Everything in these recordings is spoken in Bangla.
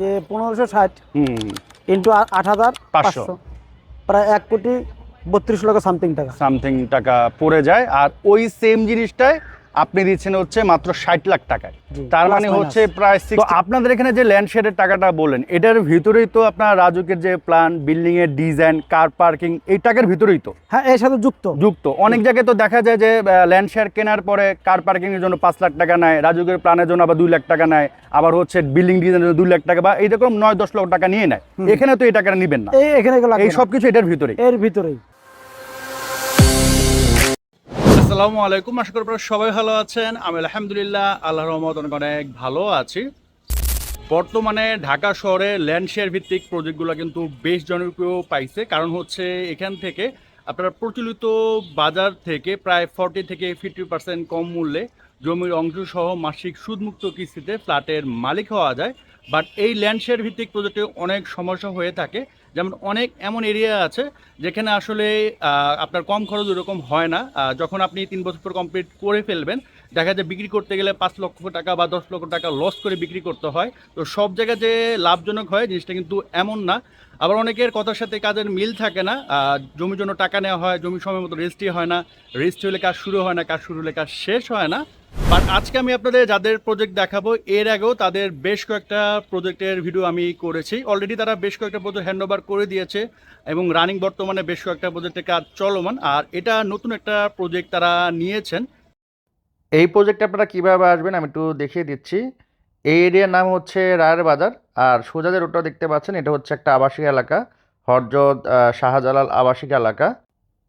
যে পনেরোশো ষাট ইন্টু আট হাজার পাঁচশো। প্রায় এক কোটি বত্রিশ লক্ষ সামথিং টাকা। সামথিং টাকা পড়ে যায়। আর ওই সেম জিনিসটাই আপনি দিচ্ছেন হচ্ছে মাত্র ষাট লাখ টাকায়। তার মানে হচ্ছে প্রায় তো আপনাদের এখানে যে ল্যান্ড শেডের টাকাটা বললেন এটার ভিতরেই তো আপনার রাজুকের যে প্ল্যান বিল্ডিং এর ডিজাইন কার পার্কিং এই টাকার ভিতরেই তো? হ্যাঁ এর সাথে যুক্ত। যুক্ত। অনেক জায়গায় তো দেখা যায় যে ল্যান্ড শেয়ার কেনার পরে কার পার্কিং এর জন্য পাঁচ লাখ টাকা নেয় রাজুকের প্ল্যানের জন্য আবার দুই লাখ টাকা নেয় আবার হচ্ছে বিল্ডিং ডিজাইনের জন্য দুই লাখ টাকা বা এইরকম নয় দশ লক্ষ টাকা নিয়ে নেয়। এখানে তো এই টাকাটা নেবেন না। এই এখানে এগুলো এই না। এটার ভিতরে এর ভিতরেই। আসসালামু আলাইকুম। আশা করি সবাই ভালো আছেন। আমি আলহামদুলিল্লাহ, আল্লাহর রহমত অনেক অনেক ভালো আছি। বর্তমানে ঢাকা শহরে ল্যান্ড শেয়ার ভিত্তিক প্রজেক্টগুলো কিন্তু বেশ জনপ্রিয় পাইছে। কারণ হচ্ছে এখান থেকে আপনারা প্রচলিত বাজার থেকে প্রায় ফর্টি থেকে ফিফটি পার্সেন্ট কম মূল্যে জমির অংশ সহ মাসিক সুদমুক্ত কিস্তিতে ফ্ল্যাটের মালিক হওয়া যায়। বাট এই ল্যান্ড শেয়ার ভিত্তিক প্রজেক্টে অনেক সমস্যা হয়ে থাকে। যেমন অনেক এমন এরিয়া আছে যেখানে আসলে আপনার কম খরচ ওরকম হয় না। যখন আপনি তিন বছর পর কমপ্লিট করে ফেলবেন দেখা যায় বিক্রি করতে গেলে পাঁচ লক্ষ টাকা বা দশ লক্ষ টাকা লস করে বিক্রি করতে হয়। তো সব জায়গায় যে লাভজনক হয়, জিনিসটা কিন্তু এমন না। আবার অনেকের কথার সাথে কাজের মিল থাকে না। জমির জন্য টাকা নেওয়া হয়, জমি সময় মতো রেজিস্ট্রি হয় না। রেজিস্ট্রি হলে কাজ শুরু হয় না, কাজ শুরু হলে কাজ শেষ হয় না। বাট আজকে আমি আপনাদের যাদের প্রজেক্ট দেখাবো, এর আগেও তাদের বেশ কয়েকটা প্রজেক্টের ভিডিও আমি করেছি। অলরেডি তারা বেশ কয়েকটা প্রজেক্ট হ্যান্ড ওভার করে দিয়েছে এবং রানিং বর্তমানে বেশ কয়েকটা প্রজেক্টের কাজ চলমান। আর এটা নতুন একটা প্রজেক্ট তারা নিয়েছেন। এই প্রজেক্টে আপনারা কীভাবে আসবেন আমি একটু দেখিয়ে দিচ্ছি। এই এরিয়ার নাম হচ্ছে রায়ের বাজার আর সোজা যে রোডটা দেখতে পাচ্ছেন, এটা হচ্ছে একটা আবাসিক এলাকা, হরজত শাহজালাল আবাসিক এলাকা।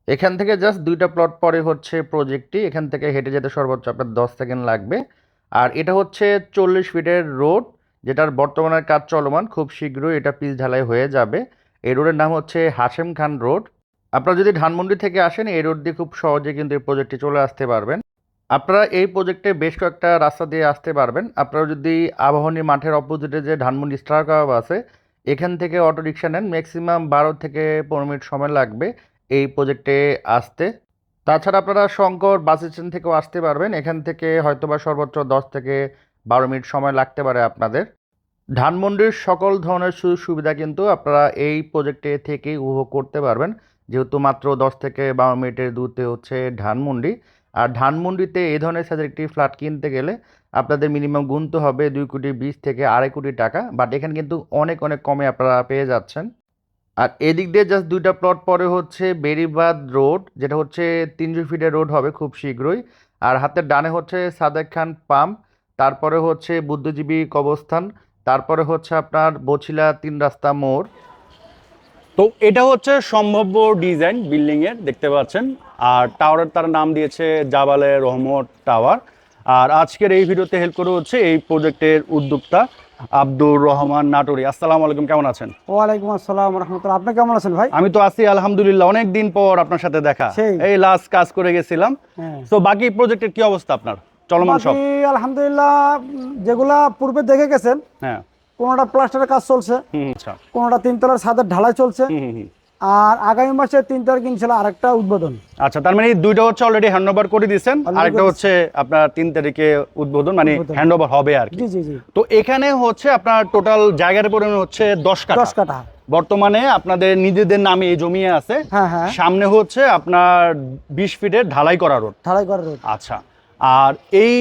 এখান থেকে জাস্ট দুইটা প্লট পরে হচ্ছে প্রজেক্টটি এখান থেকে হেঁটে যেতে সর্বোচ্চ আপনার দশ সেকেন্ড লাগবে। আর এটা হচ্ছে চল্লিশ ফিটের রোড যেটার বর্তমানের কাজ চলমান, খুব শীঘ্রই এটা পিচ ঢালাই হয়ে যাবে। এই রোডের নাম হচ্ছে হাশেম খান রোড আপনারা যদি ধানমন্ডি থেকে আসেন, এই রোড দিয়ে খুব সহজে কিন্তু এই প্রজেক্টটি চলে আসতে পারবেন। আপনারা এই প্রজেক্টে বেশ কয়েকটা রাস্তা দিয়ে আসতে পারবেন। আপনারা যদি আবাহনী মাঠের অপোজিটে যে ধানমন্ডি স্টার কাবাব আছে, এখান থেকে অটো রিক্সা নেন। ম্যাক্সিমাম বারো থেকে পনেরো মিনিট সময় লাগবে এই প্রজেক্টে আসতে। তাছাড়া আপনারা শঙ্কর বাস স্ট্যান্ড থেকেও আসতে পারবেন। এখান থেকে হয়তোবা সর্বোচ্চ দশ থেকে বারো মিনিট সময় লাগতে পারে আপনাদের। ধানমন্ডির সকল ধরনের সুযোগ সুবিধা কিন্তু আপনারা এই প্রজেক্টে থেকেই উপভোগ করতে পারবেন। যেহেতু মাত্র দশ থেকে বারো মিনিটের দূরতে হচ্ছে ধানমন্ডি আর ধানমন্ডিতে এই ধরনের সাইজের একটি ফ্ল্যাট কিনতে গেলে আপনাদের মিনিমাম গুনতে হবে দুই কোটি বিশ থেকে আড়াই কোটি টাকা। বাট এখানে কিন্তু অনেক অনেক কমে আপনারা পেয়ে যাচ্ছেন। আর এদিক দিয়ে জাস্ট দুইটা প্লট পরে হচ্ছে বেরিবাদ রোড, যেটা হচ্ছে তিনশো ফিটের রোড হবে খুব শীঘ্রই। আর হাতের ডানে হচ্ছে সাদেক খান পাম্প তারপরে হচ্ছে বুদ্ধিজীবী কবস্থান তারপরে হচ্ছে আপনার বছিলা তিন রাস্তা মোড়। তো এটা হচ্ছে সম্ভাব্য ডিজাইন বিল্ডিং এর দেখতে পাচ্ছেন। আর টাওয়ারের তার নাম দিয়েছে জাবালে রহমত টাওয়ার। আর আজকের এই ভিডিওতে হেল্প করে হচ্ছে এই প্রজেক্টের উদ্যোক্তা আব্দুর রহমান নাটোরি। আসসালামু আলাইকুম কেমন আছেন? ওয়ালাইকুম আসসালাম রহমতুল্লাহ। আপনি কেমন আছেন ভাই? আমি তো আছি আলহামদুলিল্লাহ অনেক দিন পর আপনার সাথে দেখা। এই লাস্ট কাজ করে গেছিলাম। হ্যাঁ। তো বাকি প্রজেক্টের কি অবস্থা আপনার? চলমান সব? আলহামদুলিল্লাহ যেগুলা পূর্বে দেখে গেছেন হ্যাঁ। কোনোটা প্লাস্টারের কাজ চলছে আচ্ছা। কোনোটা তিনতলার ছাদের ঢালাই চলছে। আর আগামী মাসে তিন তারিখ ইনশাল্লাহ আরেকটা উদ্বোধন? আচ্ছা তার মানে দুইটা হচ্ছে অলরেডি হ্যান্ড ওভার করে দিয়েছেন আরেকটা হচ্ছে আপনার তিন তারিখে উদ্বোধন মানে। হ্যান্ড ওভার হবে আর কি। জি জি জি। তো এখানে হচ্ছে আপনার টোটাল জায়গার পরিমাণ হচ্ছে দশ কাঠা। দশ কাঠা। বর্তমানে আপনাদের নিজেদের নামে এই জমি আছে। হ্যাঁ হ্যাঁ। সামনে হচ্ছে আপনার বিশ ফিটের ঢালাই করা রোড ঢালাই করা রোড আচ্ছা। আর এই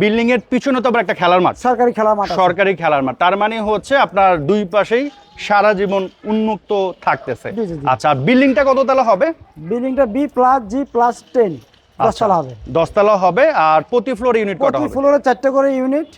বিল্ডিং এর পিছনে তো আবার একটা খেলার মাঠ। সরকারি খেলার মাঠ সরকারি খেলার মাঠ। তার মানে হচ্ছে আপনার দুই পাশেই সারা জীবন উন্মুক্ত থাকতেছে। আচ্ছা বিল্ডিংটা কত তালা হবে? বিল্ডিংটা B plus G plus ten দশতলা হবে। দশতলা হবে আর প্রতি ফ্লোর ইউনিট কটা প্রতি ফ্লোরে চারটে করে ইউনিট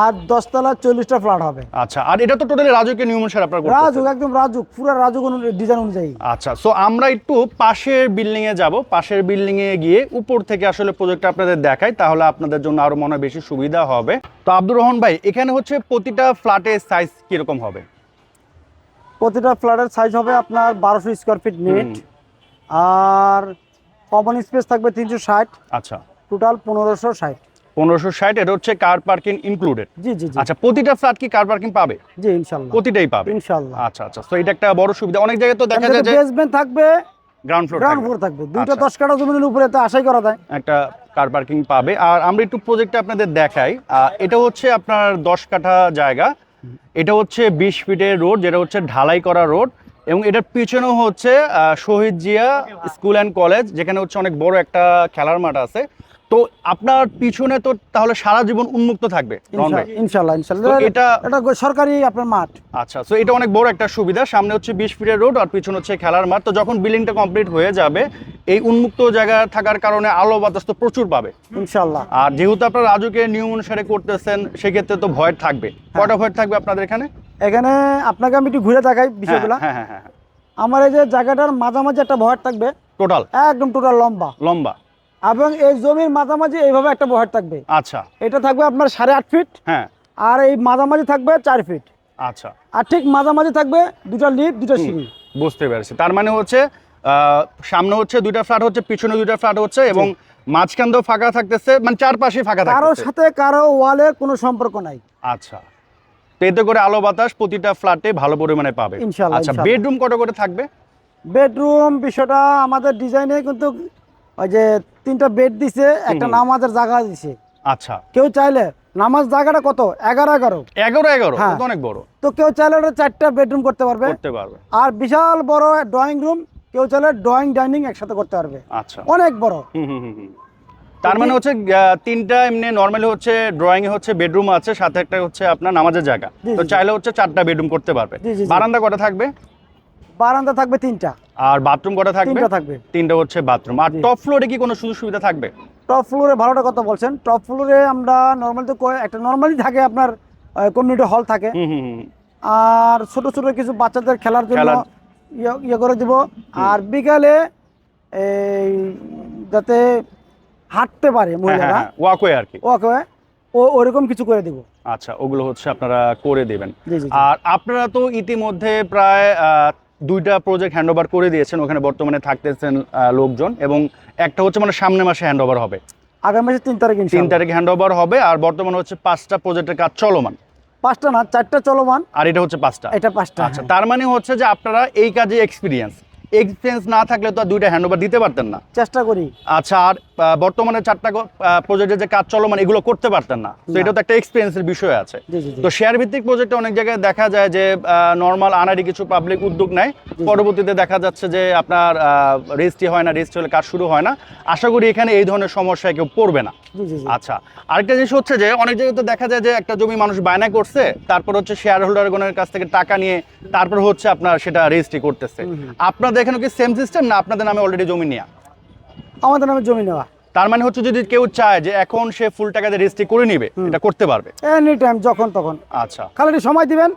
আর দশতলা চল্লিশটা ফ্ল্যাট হবে। আচ্ছা আর এটা তো টোটালি রাজকীয় নিয়ম অনুসারে আপনার। রাজুক একদম রাজুক পুরো রাজুক ডিজাইন অনুযায়ী। আচ্ছা সো আমরা একটু পাশের বিল্ডিং এ যাব। পাশের বিল্ডিং এ গিয়ে উপর থেকে আসলে প্রজেক্টটা আপনাদের দেখাই তাহলে আপনাদের জন্য আরও মনে বেশি সুবিধা হবে। তো আব্দুর রহমান ভাই এখানে হচ্ছে প্রতিটা ফ্ল্যাটের সাইজ কীরকম হবে? প্রতিটা ফ্ল্যাটের সাইজ হবে আপনার বারোশো স্কোয়ার ফিট নেট আর কমন স্পেস থাকবে তিনশো ষাট। আচ্ছা। টোটাল পনেরোশো ষাট। পনেরোশো ষাট এটা হচ্ছে কার পার্কিং ইনক্লুডেড জি জি আচ্ছা প্রতিটা ফ্ল্যাট কি কার পার্কিং পাবে? জি ইনশাল্লাহ। প্রতিটাই পাবে? ইনশাল্লাহ। আচ্ছা আচ্ছা। তো এটা একটা বড় সুবিধা। অনেক জায়গায় তো দেখা যায় যে বেসমেন্ট থাকবে গ্রাউন্ড ফ্লোর গ্রাউন্ড ফ্লোর থাকবে। দুইটা আচ্ছা। দশ কাঠা জমিনের উপরে তো আশাই করা যায়। একটা কার পার্কিং পাবে। আর আমরা একটু প্রজেক্টটা আপনাদের দেখাই। এটা হচ্ছে আপনার দশ কাঠা জায়গা। এটা হচ্ছে বিশ ফিটের রোড যেটা হচ্ছে ঢালাই করা রোড এবং এটার পিছনেও হচ্ছে Shahid Zia school and college যেখানে হচ্ছে অনেক বড় একটা খেলার মাঠ আছে। তো আপনার পিছনে তো তাহলে সারা জীবন উন্মুক্ত থাকবে। ইনশাল্লাহ ইনশাল্লাহ। এটা এটা সরকারি আপনার মাঠ। আচ্ছা তো এটা অনেক বড় একটা সুবিধা। সামনে হচ্ছে বিশ ফিটের রোড আর পিছনে হচ্ছে খেলার মাঠ। তো যখন বিল্ডিংটা কমপ্লিট হয়ে যাবে এই উন্মুক্ত জায়গা থাকার কারণে আলো বাতাস তো প্রচুর পাবে। ইনশাল্লাহ। আর যেহেতু আপনার রাজুকে নিয়ম অনুসারে করতেছেন সেক্ষেত্রে তো ভয় থাকবে। কটা ভয় থাকবে আপনাদের এখানে? এখানে আপনাকে আমি একটু ঘুরে দেখাই বিষয়গুলো। হ্যাঁ হ্যাঁ হ্যাঁ। আমার এই যে জায়গাটার মাঝামাঝি একটা বহার থাকবে। টোটাল একদম টোটাল লম্বা। লম্বা। এবং এই জমির মাঝামাঝি এইভাবে একটা বহার থাকবে। আচ্ছা। এটা থাকবে আপনার সাড়ে আট ফিট হ্যাঁ। আর এই মাঝামাঝি থাকবে চার ফিট আচ্ছা। আর ঠিক মাঝামাঝি থাকবে দুটা লিফট দুটা সিঁড়ি। বুঝতে পেরেছি। তার মানে হচ্ছে আহ, সামনে হচ্ছে দুইটা ফ্ল্যাট হচ্ছে পিছনে দুইটা ফ্ল্যাট হচ্ছে এবং মাঝখান দিয়েও ফাঁকা থাকতেছে মানে চারপাশে ফাঁকা কারোর সাথে কারও ওয়ালের কোনো সম্পর্ক নাই। আচ্ছা। তো এতে করে আলো বাতাস প্রতিটা ফ্ল্যাটে ভালো পরিমাণে পাবে। আচ্ছা বেডরুম কত করে থাকবে? বেডরুম বিষয়টা আমাদের ডিজাইনে কিন্তু ওই যে তিনটা বেড দিছে একটা নামাজের জায়গা দিছে। আচ্ছা। কেউ চাইলে নামাজ জায়গাটা কত? এগারো এগারো। এগারো এগারো? হ্যাঁ। অনেক বড়। তো কেউ চাইলে ওটা চারটা বেডরুম করতে পারবে। করতে পারবে। আর বিশাল বড় ড্রয়িং রুম কেউ চাইলে ড্রয়িং ডাইনিং একসাথে করতে পারবে। আচ্ছা। অনেক বড়। হুম হুম হুম। তার মানে হচ্ছে তিনটা এমনি নর্মালি হচ্ছে ড্রয়িং এ হচ্ছে বেডরুম আছে সাথে একটা হচ্ছে আপনার নামাজের জায়গা। তো। চাইলে হচ্ছে চারটা বেডরুম করতে পারবে। বারান্দা কটা থাকবে? বারান্দা থাকবে তিনটা। আর বাথরুম কটা থাকবে? তিনটা থাকবে। তিনটা হচ্ছে বাথরুম আর টপ ফ্লোরে কি কোনো সুযোগ সুবিধা থাকবে? টপ ফ্লোরে ভালোটা কথা বলছেন। টপ ফ্লোরে আমরা নর্মালি তো কয়- একটা নর্মালি থাকে আপনার কমিউনিটি হল থাকে। আর ছোট ছোট কিছু বাচ্চাদের খেলার জন্য ইয়ে ইয়ে করে দিব। আর বিকালে এই যাতে হাঁটতে পারে হ্যাঁ মহিলারা। হ্যাঁ ওয়াকওয়ে আর কি। ওকে ও ওরকম কিছু করে দিব। আচ্ছা ওগুলো হচ্ছে আপনারা করে দিবেন। আর আপনারা তো ইতিমধ্যে প্রায় দুইটা প্রজেক্ট হ্যান্ড ওভার করে দিয়েছেন। ওখানে বর্তমানে থাকতেছেন লোকজন এবং একটা হচ্ছে মানে সামনে মাসে হ্যান্ড ওভার হবে। আগামী মাসে তিন তারিখ তিন। তারিখে হ্যান্ড ওভার হবে আর বর্তমানে হচ্ছে পাঁচটা প্রজেক্টের কাজ চলমান। পাঁচটা না চারটা চলমান। আর এটা হচ্ছে পাঁচটা। এটা পাঁচটা আচ্ছা হ্যাঁ। তার মানে হচ্ছে যে আপনারা এই কাজে এক্সপিরিয়েন্স এক্সপিরিয়েন্স না থাকলে তো দুইটা হ্যান্ড ওভার দিতে পারতেন না। চেষ্টা করি। আচ্ছা আর বর্তমানে চারটা প্রজেক্টের যে কাজ চলমান এগুলো করতে পারতেন না। তো এটা তো একটা এক্সপিরিয়েন্সের বিষয় আছে। তো শেয়ার ভিত্তিক প্রজেক্টে অনেক জায়গায় দেখা যায় যে নর্মাল আনারি কিছু পাবলিক উদ্যোগ নেয়। পরবর্তীতে দেখা যাচ্ছে যে আপনার রেজিস্ট্রি হয় না রেজিস্ট্রি হলে কাজ শুরু হয় না। আশা করি এখানে এই ধরনের সমস্যায় কেউ পড়বে না। আচ্ছা আরেকটা জিনিস হচ্ছে যে অনেক জায়গায় তো দেখা যায় যে একটা জমি মানুষ বায়না করছে তারপর হচ্ছে শেয়ার হোল্ডারগণের কাছ থেকে টাকা নিয়ে তারপর হচ্ছে আপনার সেটা রেজিস্ট্রি করতেছে। আপনাদের এখানে কি সেম সিস্টেম না আপনাদের নামে অলরেডি জমি নেওয়া আমাদের নামে জমি নেওয়া। তার মানে হচ্ছে যদি কেউ চায় যে এখন সে ফুল টাকা দিয়ে রেজিস্ট্রি করে নিবে এটা করতে পারবে। এনি টাইম যখন তখন। আচ্ছা। খালি সময় দিবেন।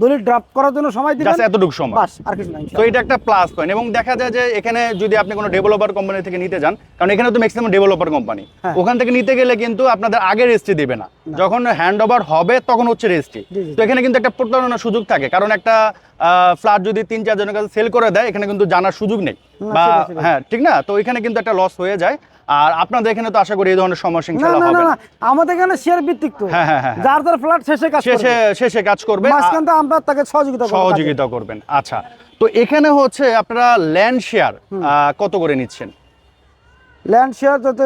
দলিল ড্রাফট করার জন্য সময় দিবেন। জাস্ট এতটুকু সময়। বাস আর কিছু নাই তো এটা একটা প্লাস পয়েন্ট এবং দেখা যায় যে এখানে যদি আপনি কোনো ডেভেলপার কোম্পানি থেকে নিতে যান কারণ এখানে তো ম্যাক্সিমাম ডেভেলপার কোম্পানি। ওখান থেকে নিতে গেলে কিন্তু আপনাদের আগে রেজিস্ট্রি দিবে না। যখন হ্যান্ড ওভার হবে তখন হচ্ছে রেজিস্ট্রি। তো এখানে কিন্তু একটা প্রতারণার সুযোগ থাকে কারণ একটা ফ্ল্যাট যদি তিন চারজনের কাছে সেল করে দেয় এখানে কিন্তু জানার সুযোগ নেই। বা। হ্যাঁ ঠিক না? তো এখানে কিন্তু একটা লস হয়ে যায়। আর আপনাদের এখানে তো আশা করি এই ধরনের সমস্যা না না হবে না আমাদের এখানে শেয়ার ভিত্তিক তো। হ্যাঁ, হ্যাঁ, হ্যাঁ। যার যার ফ্ল্যাট শেষে কাজ শেষে শেষে কাজ করবে। মাঝখান আমরা তাকে সহযোগিতা সহযোগিতা করবেন। আচ্ছা তো এখানে হচ্ছে আপনারা ল্যান্ড শেয়ার কত করে নিচ্ছেন? ল্যান্ড শেয়ার যাতে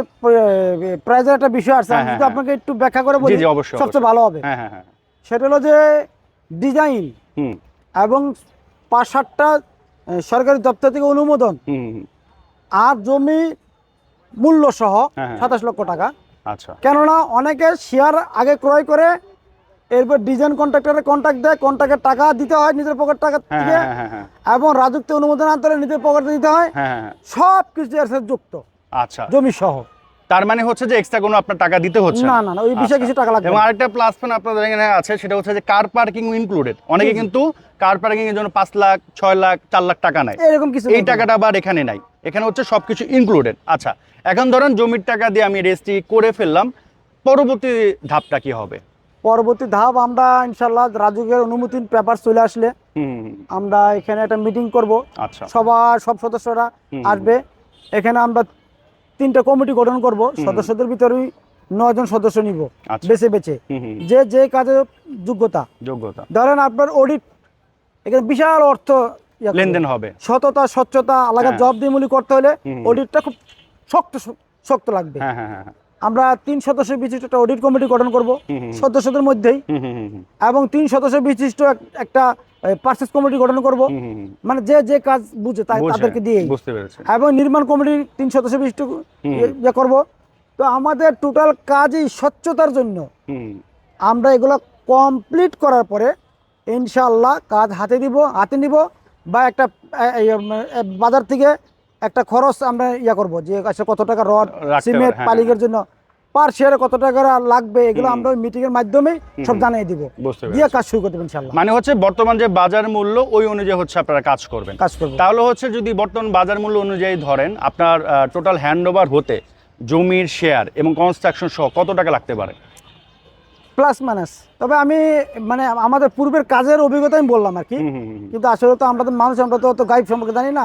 প্রাইজের একটা বিষয় আছে আমি যদি। আপনাকে একটু ব্যাখ্যা করে বলি সবচেয়ে ভালো হবে। হ্যাঁ হ্যাঁ সেটা হলো যে ডিজাইন হুম। এবং পাঁচ সাতটা সরকারি দপ্তর থেকে অনুমোদন। আর জমি মূল্য সহ হ্যাঁ, হ্যাঁ। সাতাশ লক্ষ টাকা। আচ্ছা। কেননা অনেকে শেয়ার আগে ক্রয় করে এরপর ডিজাইন কন্ট্রাক্টরে কন্ট্রাক্ট দেয় কন্ট্রাক্টের টাকা দিতে হয় নিজের পকেট টাকা হ্যাঁ থেকে এবং রাজত্ব অনুমোদন আনতে হলে নিজের পকেটে দিতে হয়। সব কিছু এর সাথে যুক্ত। আচ্ছা। জমি সহ তার মানে হচ্ছে যে এক্সট্রা কোনো আপনার টাকা দিতে হচ্ছে না। না না ওই বিষয়ে আচ্ছা। কিছু টাকা লাগবে এবং আরেকটা প্লাস পয়েন্ট আপনাদের এখানে আছে সেটা হচ্ছে যে কার পার্কিং ইনক্লুডেড অনেকে কিন্তু কার পার্কিং এর জন্য পাঁচ লাখ ছয় লাখ চার লাখ টাকা নেয়। এরকম কিছু এই টাকাটা আবার এখানে নাই। এখানে হচ্ছে সবকিছু ইনক্লুডেড আচ্ছা এখন ধরেন জমির টাকা দিয়ে আমি রেজিস্ট্রি করে ফেললাম পরবর্তী ধাপটা কি হবে? পরবর্তী ধাপ আমরা ইনশাল্লাহ রাজুকের অনুমতি পেপার চলে আসলে আমরা এখানে একটা মিটিং করব। আচ্ছা। সবার সব সদস্যরা আসবে। এখানে আমরা তিনটা কমিটি গঠন করব। সদস্যদের ভিতরেই নয়জন সদস্য নিব আচ্ছা। বেছে বেছে। যে যে কাজে যোগ্যতা। যোগ্যতা। ধরেন আপনার অডিট এখানে বিশাল অর্থ। লেনদেন হবে। সততা স্বচ্ছতা আলাদা হ্যাঁ। জব দিয়ে মূল্য করতে হলে অডিটটা খুব শক্ত শক্ত লাগবে। হ্যাঁ হ্যাঁ হ্যাঁ হ্যাঁ। আমরা তিন সদস্য বিশিষ্ট একটা অডিট কমিটি গঠন করব। সদস্যদের মধ্যেই। এবং তিন সদস্য বিশিষ্ট একটা পার্সেস কমিটি গঠন করব। মানে যে যে কাজ বুঝে তা- বুঝে, তাদেরকে দিয়ে এবং নির্মাণ কমিটি তিন সদস্য বিশিষ্ট। ইয়ে- ইয়ে করব। তো আমাদের টোটাল কাজই স্বচ্ছতার জন্য। আমরা এগুলো কমপ্লিট করার পরে ইনশাআল্লাহ কাজ হাতে দিব হাতে নিব। বা একটা এ, বাজার থেকে একটা খরচ আমরা ইয়া করব যে আসলে কত টাকা রড সিমেন্ট হ্যাঁ, পালিকের জন্য পার শেয়ারে কত টাকা লাগবে এগুলো আমরা ওই মিটিং এর মাধ্যমে সব জানিয়ে দিব। দিয়ে কাজ শুরু করতে ইনশাআল্লাহ। মানে হচ্ছে বর্তমান যে বাজার মূল্য ওই অনুযায়ী হচ্ছে আপনারা কাজ করবেন। কাজ করবেন তাহলে হচ্ছে যদি বর্তমান বাজার মূল্য অনুযায়ী ধরেন আপনার টোটাল হ্যান্ডওভার হতে জমির শেয়ার এবং কনস্ট্রাকশন সহ কত টাকা লাগতে পারে? Plus minus. তবে আমি মানে আমাদের পূর্বের কাজের অভিজ্ঞতা আমি বললাম আর কি। কিন্তু আসলে তো আমরা তো মানুষ আমরা তো অত গাইড সম্পর্কে জানি না।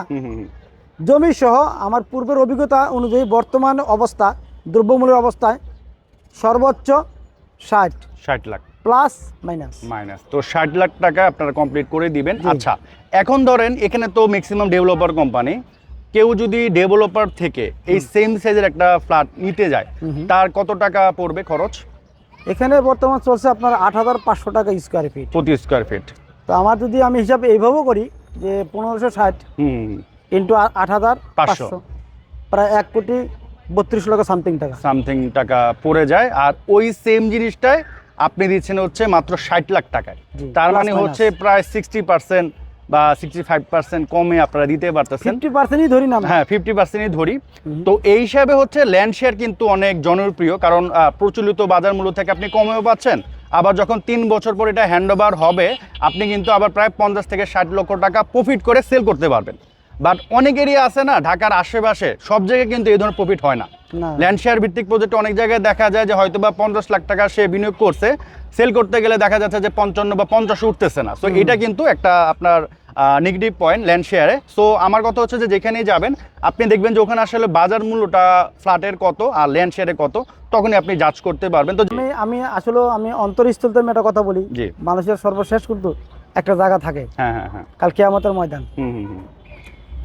জমি সহ আমার পূর্বের অভিজ্ঞতা অনুযায়ী বর্তমান অবস্থা দ্রব্যমূল্যের অবস্থায় সর্বোচ্চ ষাট। ষাট লাখ। Plus minus. মাইনাস। তো ষাট লাখ টাকা আপনারা কমপ্লিট করে দিবেন। আচ্ছা এখন ধরেন এখানে তো ম্যাক্সিমাম ডেভেলপার কোম্পানি কেউ যদি ডেভেলপার থেকে এই সেম সাইজের একটা ফ্ল্যাট নিতে যায়। তার কত টাকা পড়বে খরচ? এখানে বর্তমান চলছে আপনার আট হাজার পাঁচশো টাকা স্কোয়ার ফিট প্রতি স্কোয়ার ফিট তো আমার যদি আমি হিসাব এইভাবেও করি যে পনেরোশো ষাট হুম। ইন্টু আট হাজার পাঁচশো। পাঁচশো প্রায় এক কোটি বত্রিশ লক্ষ সামথিং টাকা। সামথিং টাকা পড়ে যায় আর ওই সেম জিনিসটায় আপনি দিচ্ছেন হচ্ছে মাত্র ষাট লাখ টাকায়। তার মানে হচ্ছে প্রায় সিক্সটি পার্সেন্ট বা সিক্সটি ফাইভ পার্সেন্ট কমে আপনারা দিতে পারতেছেন। ফিফটি পার্সেন্টই ধরি না হ্যাঁ ফিফটি পার্সেন্টই ধরি। তো এই হিসাবে হচ্ছে ল্যান্ড শেয়ার কিন্তু অনেক জনপ্রিয় কারণ প্রচলিত বাজার মূল্য থেকে আপনি কমেও পাচ্ছেন। আবার যখন তিন বছর পর এটা হ্যান্ড হবে আপনি কিন্তু আবার প্রায় পঞ্চাশ থেকে ষাট লক্ষ টাকা প্রফিট করে সেল করতে পারবেন। বাট অনেক এরিয়া আছে না ঢাকার আশেপাশে সব জায়গায় কিন্তু এই ধরনের প্রফিট হয় না। না। ল্যান্ড শেয়ার ভিত্তিক প্রজেক্ট অনেক জায়গায় দেখা যায় যে হয়তো বা পঞ্চাশ লাখ টাকা সে বিনিয়োগ করছে সেল করতে গেলে দেখা যাচ্ছে যে পঞ্চান্ন বা পঞ্চাশ উঠতেছে না। তো এটা কিন্তু একটা আপনার নেগেটিভ পয়েন্ট ল্যান্ড শেয়ারে সো আমার কথা হচ্ছে যে যেখানেই যাবেন আপনি দেখবেন যে ওখানে আসলে বাজার মূল্যটা ফ্ল্যাটের কত আর ল্যান্ড শেয়ারে কত তখনই আপনি জাজ করতে পারবেন। তো আমি আমি আসলে আমি অন্তরস্থলতে আমি একটা কথা বলি। জি। মানুষের সর্বশেষ কিন্তু একটা জায়গা থাকে। হ্যাঁ হ্যাঁ হ্যাঁ। কাল কেয়ামতের ময়দান।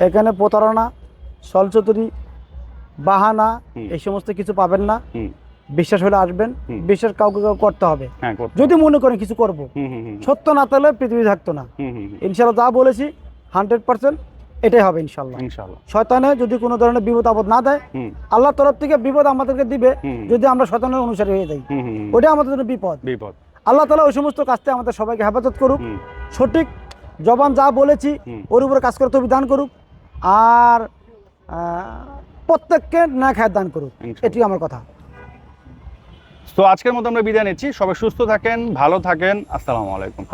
এখানে প্রতারণা সলচতুরি বাহানা এই সমস্ত কিছু পাবেন না। বিশ্বাস হলে আসবেন বিশ্বাস কাউকে কাউ করতে হবে। হ্যাঁ যদি মনে করেন কিছু করব। সত্য না তাহলে পৃথিবী থাকতো না। ইনশাল্লাহ যা বলেছি হান্ড্রেড পার্সেন্ট এটাই হবে ইনশাল্লাহ শয়তানে যদি কোনো ধরনের বিপদ আপদ না দেয় আল্লাহ তরফ থেকে বিপদ আমাদেরকে দিবে যদি আমরা শয়তানের অনুসারী হয়ে যাই। হুম হুম হুম। ওটা আমাদের জন্য বিপদ। বিপদ। আল্লাহ তালা ওই সমস্ত কাজ থেকে আমাদের সবাইকে হেফাজত করুক। সঠিক জবান যা বলেছি ওর উপরে কাজ করতে দান করুক। আর প্রত্যেককে না খায় দান করুক। এটি আমার কথা। তো আজকের মতো আমরা বিদায় নিচ্ছি। সবাই সুস্থ থাকেন ভালো থাকেন। আসসালামু আলাইকুম।